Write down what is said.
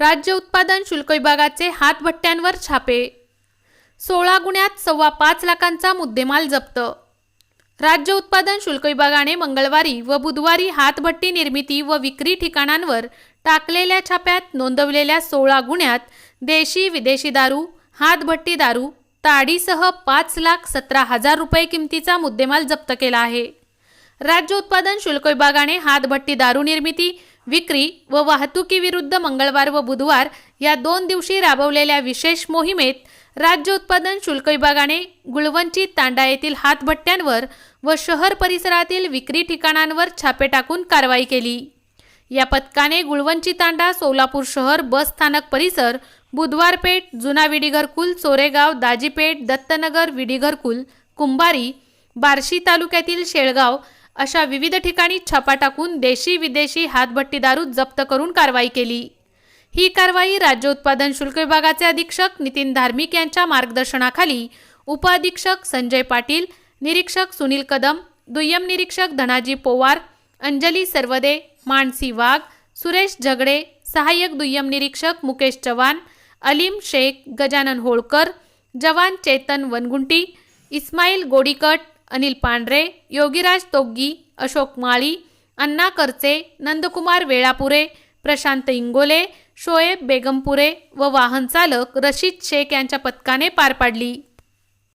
राज्य उत्पादन शुल्क विभागाचे हातभट्ट्यांवर छापे. सोळा गुन्ह्यात सव्वा पाच लाखांचा मुद्देमाल जप्त. राज्य उत्पादन शुल्क विभागाने मंगळवारी व बुधवारी हातभट्टी निर्मिती व विक्री ठिकाणांवर टाकलेल्या छाप्यात नोंदवलेल्या सोळा गुन्ह्यात देशी विदेशी दारू हातभट्टी दारू ताडीसह पाच लाख सतरा हजार रुपये किमतीचा मुद्देमाल जप्त केला आहे. राज्य उत्पादन शुल्क विभागाने हातभट्टी दारू निर्मिती विक्री व वाहतुकीविरुद्ध मंगळवार व बुधवार या दोन दिवशी राबवलेल्या विशेष मोहिमेत राज्य उत्पादन शुल्क विभागाने गुळवंची तांडा येथील हातभट्ट्यांवर व शहर परिसरातील विक्री ठिकाणांवर छापे टाकून कारवाई केली. या पथकाने गुळवंची तांडा सोलापूर शहर बस स्थानक परिसर बुधवारपेठ जुना विडीघरकुल चोरेगाव दाजीपेठ दत्तनगर विडीघरकुल कुंभारी बार्शी तालुक्यातील शेळगाव अशा विविध ठिकाणी छापा टाकून देशी विदेशी हातभट्टी दारू जप्त करून कारवाई केली. ही कारवाई राज्य उत्पादन शुल्क विभागाचे अधीक्षक नितीन धार्मिक यांच्या मार्गदर्शनाखाली उपअधीक्षक संजय पाटील निरीक्षक सुनील कदम दुय्यम निरीक्षक धनाजी पोवार अंजली सर्वदे मानसी वाघ सुरेश झगडे सहाय्यक दुय्यम निरीक्षक मुकेश चव्हाण अलीम शेख गजानन होळकर जवान चेतन वनगुंटी इस्माईल गोडीकट अनिल पांढरे योगीराज तोग्गी अशोक माळी अण्णा करचे नंदकुमार वेळापुरे प्रशांत इंगोले शोएब बेगमपुरे व वाहन चालक रशीद शेख यांच्या पथकाने पार पाडली.